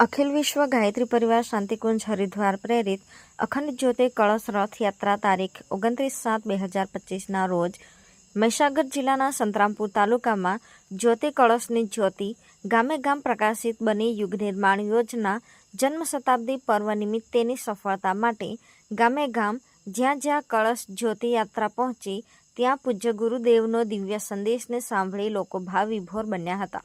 અખિલ વિશ્વ ગાયત્રી પરિવાર શાંતિકુંજ હરિદ્વાર પ્રેરિત અખંડ જ્યોતિ કળશ રથયાત્રા તારીખ ઓગણત્રીસ સાત બે હજાર પચીસના રોજ મહીસાગર જિલ્લાના સંતરામપુર તાલુકામાં જ્યોતિ કળશની જ્યોતિ ગામે ગામ પ્રકાશિત બની યુગ નિર્માણ યોજના જન્મ શતાબ્દી પર્વ નિમિત્તેની સફળતા માટે ગામે ગામ જ્યાં જ્યાં કળશ જ્યોતિ યાત્રા પહોંચી ત્યાં પૂજ્ય ગુરુદેવનો દિવ્ય સંદેશને સાંભળી લોકો ભાવ વિભોર બન્યા હતા.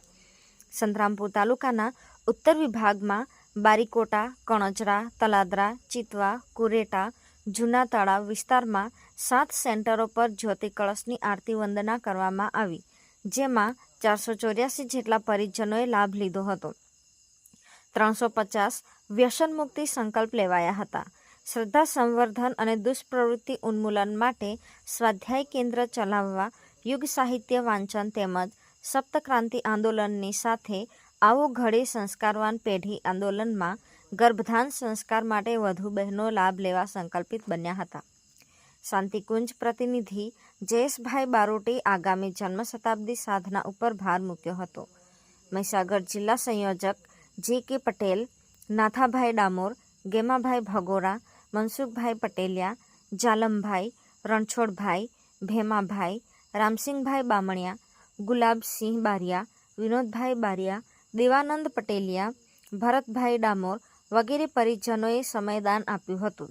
સંતરામપુર તાલુકાના ઉત્તર વિભાગમાં બારીકોટા, કણજરા, તલાદરા, ચિતવા, કુરેટા, જૂના તળાવ વિસ્તારમાં સાત સેન્ટરો પર જ્યોતિ કળશની આરતી વંદના કરવામાં આવી, જેમાં ચારસો ચોર્યાસી જેટલા પરિજનોએ લાભ લીધો હતો. ત્રણસો પચાસ વ્યસન મુક્તિ સંકલ્પ લેવાયા હતા. શ્રદ્ધા સંવર્ધન અને દુષ્પ્રવૃત્તિ ઉન્મૂલન માટે સ્વાધ્યાય કેન્દ્ર ચલાવવા, યુગ સાહિત્ય વાંચન તેમજ સપ્તક્રાંતિ આંદોલનની સાથે આવો ઘડી સંસ્કારવાન પેઢી આંદોલનમાં ગર્ભધાન સંસ્કાર માટે વધુ બહેનો લાભ લેવા સંકલ્પિત બન્યા હતા. શાંતિકુંજ પ્રતિનિધિ જયેશભાઈ બારોટી આગામી જન્મ શતાબ્દી સાધના ઉપર ભાર મૂક્યો હતો. મહીસાગર જિલ્લા સંયોજક જે કે પટેલ, નાથાભાઈ ડામોર, ગેમાભાઈ ભગોરા, મનસુખભાઈ પટેલિયા, જાલમભાઈ, રણછોડભાઈ, ભેમાભાઈ, રામસિંહભાઈ બામણિયા ગુલાબસિંહ બારિયા, વિનોદભાઈ બારિયા, દેવાનંદ પટેલિયા, ભરતભાઈ ડામોર વગેરે પરિજનોએ સમયદાન આપ્યું હતું.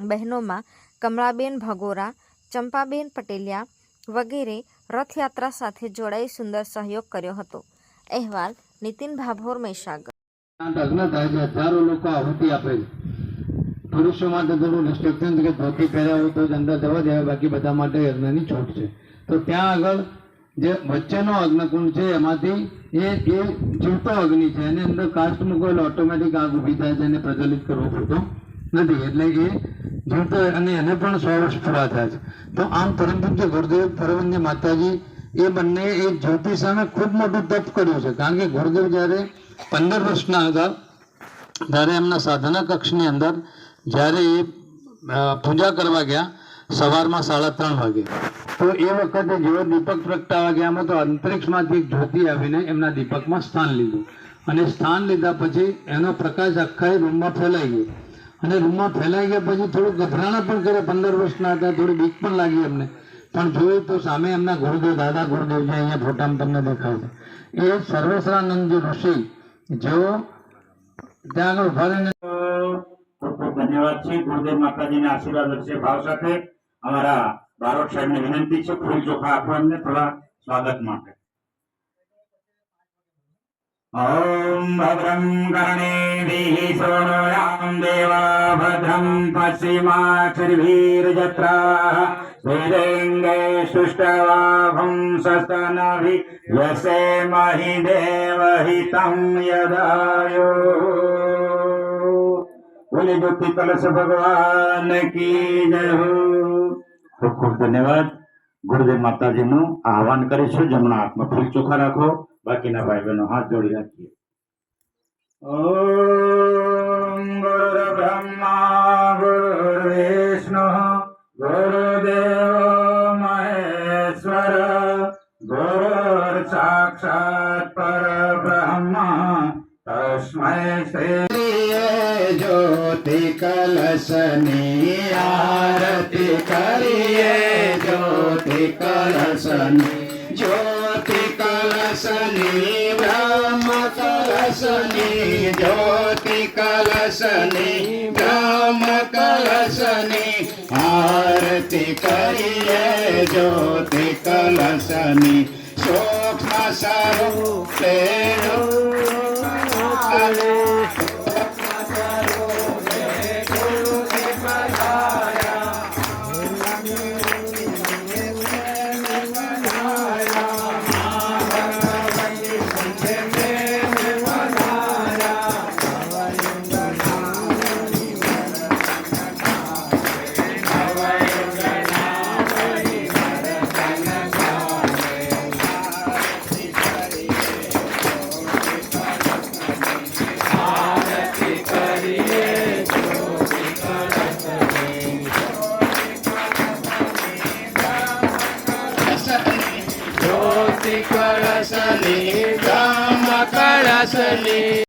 બહેનોમાં કમળાબેન ભગોરા, ચંપાબેન પટેલિયા વગેરે રથયાત્રા સાથે જોડાઈ સુંદર સહયોગ કર્યો હતો. અહેવાલ, નીતિન ભાભોર, મહીસાગર. હજારો લોકો આહુતિ આપે પુરુષો માટે થોડું રિસ્ટ્રિક્શન કે ધોતી પહેર્યા હોય તો જ અંદર જવા દેવા બાકી બધા માટે યજ્ઞની છૂટ છે. તો ત્યાં આગળ જે વચ્ચેનો અગ્નિકુંડ છે, એમાંથી એ એ જીવતો અગ્નિ છે, એની અંદર કાસ્ટ મૂકો ઓટોમેટિક આગ ઊભી થાય છે એને પ્રજ્વલિત કરવો પડતો નથી. એટલે એ જીવતો અને એને પણ સો વર્ષ પૂરા થાય છે. તો આમ પરમપૂજ્ય ગુરુદેવ પરમન્ય માતાજી, એ બંને એ જ્યોતિ સામે ખૂબ મોટું તપ કર્યું છે. કારણ કે ગુરુદેવ જ્યારે પંદર વર્ષના હતા, ત્યારે એમના સાધના કક્ષની અંદર જ્યારે એ પૂજા કરવા ગયા, સવારમાં સાડા ત્રણ વાગે. તો એ વખતે જેવો દીપક પ્રગટાવા ગયામાં તો અંતરિક્ષમાંથી એક જ્યોતિ આવીને એમના દીપકમાં સ્થાન લીધું. અને સ્થાન લીધા પછી એનો પ્રકાશ આખા રૂમમાં ફેલાઈ ગયો. અને રૂમમાં ફેલાઈ ગયા પછી થોડું ગભરાણા પણ કરે પંદર વર્ષના હતા, થોડી બીક પણ લાગી એમને પણ જોયું તો સામે એમના ગુરુદેવ, દાદા ગુરુદેવજી અહીંયા ફોટામાં તમને દેખાય છે એ સર્વેશ્વરાનંદ ઋષિ, જેઓ ત્યાં ઊભા રહીને ખૂબ ખૂબ ધન્યવાદ. છે ગુરુદેવ માતાજીના આશીર્વાદ વચ્ચે ભાવ સાથે અમારા બારોટ સાહેબને વિનંતી છે ફૂલ ચોખા આપવાને થોડા સ્વાગત માટે ॐ भद्रं कर्णेभिः सोनोयां देवा भद्रं पश्चिमाक्षिभिर्जत्राः वेदेङ्गे सुष्टवाभं सस्तनभि यसे महि देवहितं यदायो कुलिदुःखि कलश भगवान् की जहू ખૂબ ખૂબ ધન્યવાદ. ગુરુદેવ માતાજીનું આહવાન કરીશું. જમણા હાથમાં ફૂલ ચોખા રાખો. બાકીના ભાઈ બહેનો હાથ જોડી રાખીએ. ઓમ ગુરુ બ્રહ્મા ગુરુ વિષ્ણુ ગુરુદેવ મહેશ્વર ગુરુ સાક્ષાત उसमें से ज्योति कलशनी आरती करिए ज्योति कलशनी ज्योति कलशनी ब्रह्म कलशनी ज्योति कलशनी ब्रह्म कलशनी आरती करिए ज्योति कलशनी सूक्ष्म स्वरूप કળશની બ્રહ્મ કળશની